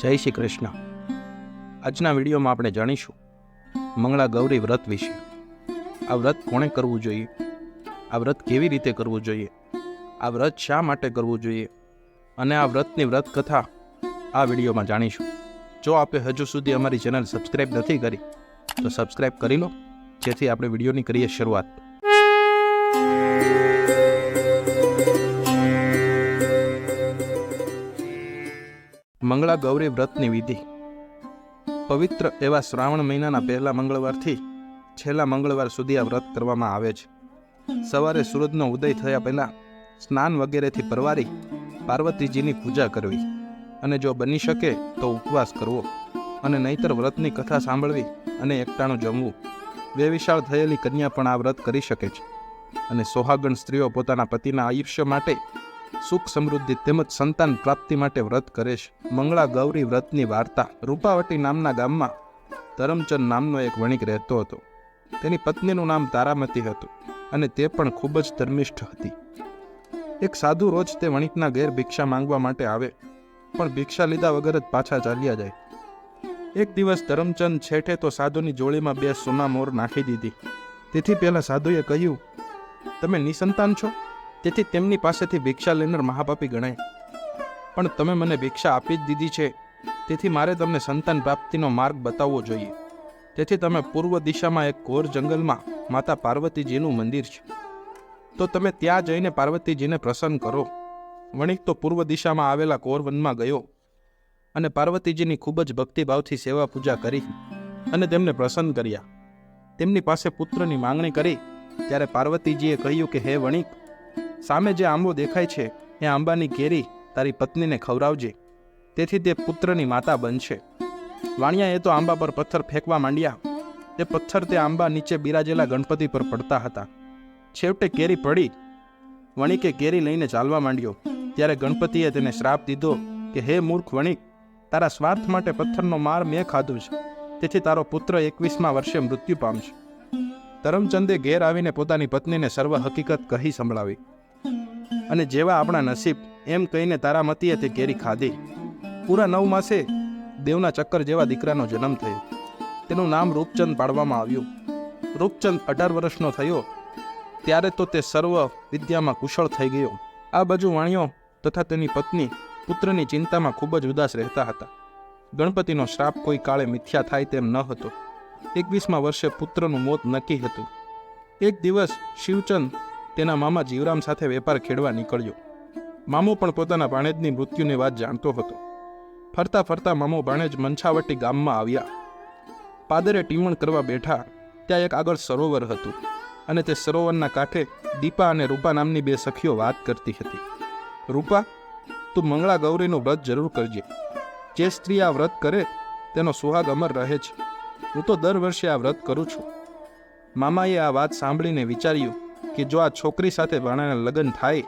જય શ્રી કૃષ્ણ. આજના વિડીયોમાં આપણે જાણીશું મંગળા ગૌરી વ્રત વિશે. આ વ્રત કોણે કરવું જોઈએ? આ વ્રત કેવી રીતે કરવું જોઈએ? આ વ્રત શા માટે કરવું જોઈએ? અને આ વ્રતની વ્રત કથા આ વિડીયોમાં જાણીશું. જો આપે હજુ સુધી અમારી ચેનલ સબસ્ક્રાઈબ નથી કરી, તો સબસ્ક્રાઈબ કરી લો, જેથી આપણે વિડીયોની કરીએ શરૂઆત. મંગળા ગૌરી વ્રતની વિધિ. પવિત્ર એવા શ્રાવણ મહિનાના પહેલા મંગળવારથી છેલ્લા મંગળવાર સુધી આ વ્રત કરવામાં આવે છે. સવારે સૂરજનો ઉદય થયા પહેલાં સ્નાન વગેરેથી પરવારી પાર્વતીજીની પૂજા કરવી અને જો બની શકે તો ઉપવાસ કરવો અને નહીતર વ્રતની કથા સાંભળવી અને એકટાણું જમવું. વેવિશાળ થયેલી કન્યા પણ આ વ્રત કરી શકે છે અને સોહાગણ સ્ત્રીઓ પોતાના પતિના આયુષ્ય માટે સુખ સમૃદ્ધિ તેમજ સંતાન પ્રાપ્તિ માટે વ્રત કરે છે. મંગળા ગૌરી વ્રતની વાર્તા રૂપાવટી નામના ગામમાં ધરમચંદ નામનો એક વણિક રહેતો હતો. તેની પત્નીનું નામ તારામતી હતું અને તે પણ ખૂબ જ ધર્મિષ્ઠ હતી. એક સાધુ રોજ તે વણિકના ઘેર ભિક્ષા માંગવા માટે આવે, પણ ભિક્ષા લીધા વગર જ પાછા ચાલ્યા જાય. એક દિવસ ધરમચંદ છેઠે તો સાધુની જોડીમાં બે સોના મોર નાખી દીધી. તેથી પહેલાં સાધુએ કહ્યું, તમે નિસંતાન છો? તેથી તેમની પાસેથી ભિક્ષા લેનાર મહાપાપી ગણાય. પણ તમે મને ભિક્ષા આપી જ દીધી છે, તેથી મારે તમને સંતાન પ્રાપ્તિનો માર્ગ બતાવવો જોઈએ. તેથી તમે પૂર્વ દિશામાં એક ઘોર જંગલમાં માતા પાર્વતીજીનું મંદિર છે. તો તમે ત્યાં જઈને પાર્વતીજીને પ્રસન્ન કરો. વણિક તો પૂર્વ દિશામાં આવેલા કોરવનમાં ગયો અને પાર્વતીજીની ખૂબ જ ભક્તિભાવથી સેવા પૂજા કરી અને તેમને પ્રસન્ન કર્યા. તેમની પાસે પુત્રની માંગણી કરી, ત્યારે પાર્વતીજીએ કહ્યું કે, હે વણિક સામે જે આંબો દેખાય છે, એ આંબાની કેરી તારી પત્નીને ખવડાવજે. તેથી તે પુત્રની માતા બનશે. વાણિયાએ તો આંબા પર પથ્થર ફેંકવા માંડ્યા. તે પથ્થર તે આંબા નીચે બિરાજેલા ગણપતિ પર પડતા હતા. છેવટે કેરી પડી. વણિકે કેરી લઈને ચાલવા માંડ્યો. ત્યારે ગણપતિએ તેને શ્રાપ દીધો કે, હે મૂર્ખ વણિક, તારા સ્વાર્થ માટે પથ્થરનો માર મેં ખાધો છે. તેથી તારો પુત્ર એકવીસમાં વર્ષે મૃત્યુ પામશે. ધરમચંદે ઘેર આવીને પોતાની પત્નીને સર્વ હકીકત કહી સંભળાવી. અને જેવા આપણા નસીબ, એમ કહીને તારામતીએ તે કેરી ખાધી. પૂરા નવ માસે દેવના ચક્કર જેવા દીકરાનો જન્મ થયો. તેનું નામ રૂપચંદ પાડવામાં આવ્યું. રૂપચંદ અઢાર વર્ષનો થયો, ત્યારે તો તે સર્વ વિદ્યામાં કુશળ થઈ ગયો. આ બાજુ વાણિયો તથા તેની પત્ની પુત્રની ચિંતામાં ખૂબ જ ઉદાસ રહેતા હતા. ગણપતિનો શ્રાપ કોઈ કાળે મિથ્યા થાય તેમ ન હતો. એકવીસમાં વર્ષે પુત્રનું મોત નક્કી હતું. એક દિવસ શિવચંદ તેના મામા જીવરામ સાથે વેપાર ખેડવા નીકળ્યો. મામો પણ પોતાના ભાણેજની મૃત્યુની વાત જાણતો હતો. ફરતા ફરતા મામો ભાણેજ મંછાવટી ગામમાં આવ્યા. પાદરે ટીમણ કરવા બેઠા, ત્યાં એક આગળ સરોવર હતું અને તે સરોવરના કાંઠે દીપા અને રૂપા નામની બે સખીઓ વાત કરતી હતી. રૂપા, તું મંગળા ગૌરીનું વ્રત જરૂર કરજે. જે સ્ત્રી આ વ્રત કરે, તેનો સુહાગ અમર રહે છે. હું તો દર વર્ષે આ વ્રત કરું છું. મામાએ આ વાત સાંભળીને વિચાર્યું કે જો આ છોકરી સાથે ભાણાના લગ્ન થાય,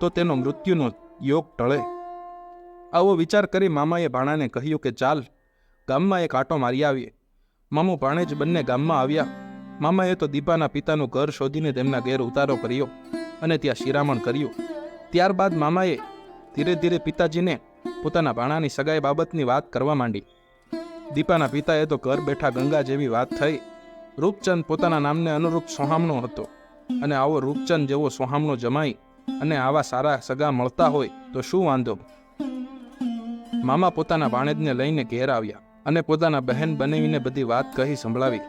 તો તેનો મૃત્યુનો યોગ ટળે. આવો વિચાર કરી મામાએ ભાણાને કહ્યું કે ચાલ, ગામમાં એક આટો મારી આવીએ. મામો ભાણે જ બંને ગામમાં આવ્યા. મામાએ તો દીપાના પિતાનું ઘર શોધીને તેમના ઘેર ઉતારો કર્યો અને ત્યાં શિરામણ કર્યું. ત્યારબાદ મામાએ ધીરે ધીરે પિતાજીને પોતાના ભાણાની સગાઈ બાબતની વાત કરવા માંડી. દીપાના પિતાએ તો ઘર બેઠા ગંગા જેવી વાત થઈ. રૂપચંદ પોતાના નામને અનુરૂપ સોહામણો હતો. અને આવો રૂપચંદ જેવો સોહામણો જમાઈ અને આવા સારા સગા મળતા હોય તો શું વાંધો? મામા પોતાના વાણેજને લઈને ઘેર આવ્યા અને પોતાના બહેન બનાવીને બધી વાત કહી સંભળાવી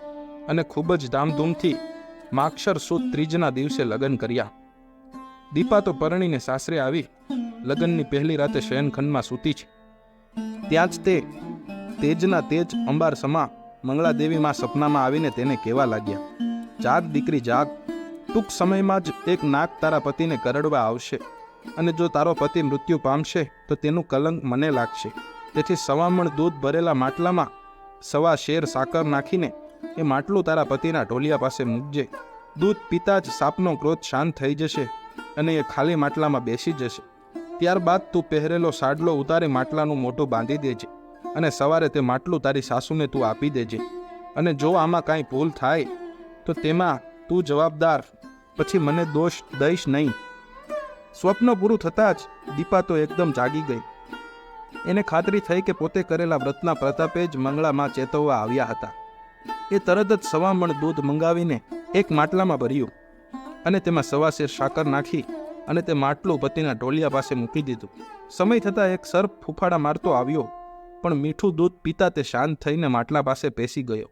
અને ખૂબ જ ધામધૂમથી માક્ષર સુદ ત્રીજના દિવસે લગ્ન કર્યા. દીપા તો પરણીને સાસરે આવી, લગ્નની પહેલી રાતે શયનખંડમાં સૂતી છે ત્યાં જ તે તેજના તેજ અંબાર સમા મંગળાદેવીમાં સપનામાં આવીને તેને કહેવા લાગ્યા જાગ દીકરી જાગ ટૂંક સમયમાં જ એક નાગ તારા પતિને કરડવા આવશે. અને જો તારો પતિ મૃત્યુ પામશે, તો તેનું કલંક મને લાગશે. તેથી સવામણ દૂધ ભરેલા માટલામાં સવા શેર સાકર નાખીને એ માટલું તારા પતિના ઢોલિયા પાસે મૂકજે. દૂધ પીતા જ સાપનો ક્રોધ શાંત થઈ જશે અને એ ખાલી માટલામાં બેસી જશે. ત્યારબાદ તું પહેરેલો સાડલો ઉતારી માટલાનું મોઢું બાંધી દેજે અને સવારે તે માટલું તારી સાસુને તું આપી દેજે. અને જો આમાં કાંઈ ભૂલ થાય, તો તેમાં તું જવાબદાર. પછી મને દોષ દઈશ નહીં. સ્વપ્ન પૂરું થતાં જ દીપા તો એકદમ જાગી ગઈ. એને ખાતરી થઈ કે પોતે કરેલા વ્રતના પ્રતાપે જ મંગળામાં ચેતવવા આવ્યા હતા. એ તરત જ સવામણ દૂધ મંગાવીને એક માટલામાં ભર્યું અને તેમાં સવાશેર સાકર નાખી અને તે માટલું પતિના ઢોલિયા પાસે મૂકી દીધું. સમય થતાં એક સર્પ ફૂફાડા મારતો આવ્યો, પણ મીઠું દૂધ પીતા તે શાંત થઈને માટલા પાસે પેસી ગયો.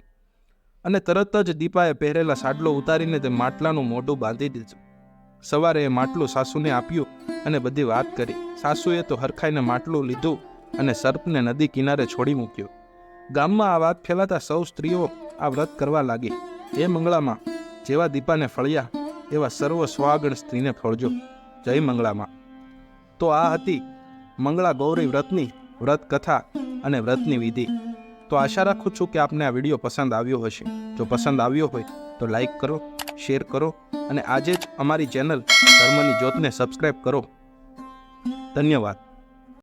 અને તરત જ દીપાએ પહેરેલા સાડલો ઉતારીને તે માટલાનું મોઢું બાંધી દીધું. સવારે એ માટલું સાસુને આપ્યું અને બધી વાત કરી. સાસુએ તો હરખાઈને માટલું લીધું અને સર્પને નદી કિનારે છોડી મૂક્યો. ગામમાં આ વાત ફેલાતા સૌ સ્ત્રીઓ આ વ્રત કરવા લાગી. એ મંગળામાં જેવા દીપાને ફળ્યા, એવા સર્વ સ્વાગણ સ્ત્રીને ફળજો. જય મંગળામાં. તો આ હતી મંગળા ગૌરી વ્રતની વ્રત કથા અને વ્રતની વિધિ. તો આશા રાખું છું કે આપને આ વીડિયો પસંદ આવ્યો હશે. જો પસંદ આવ્યો હોય તો લાઈક કરો, શેર કરો અને આજે જ અમારી ચેનલ ધર્મની જ્યોતને સબસ્ક્રાઈબ કરો. ધન્યવાદ.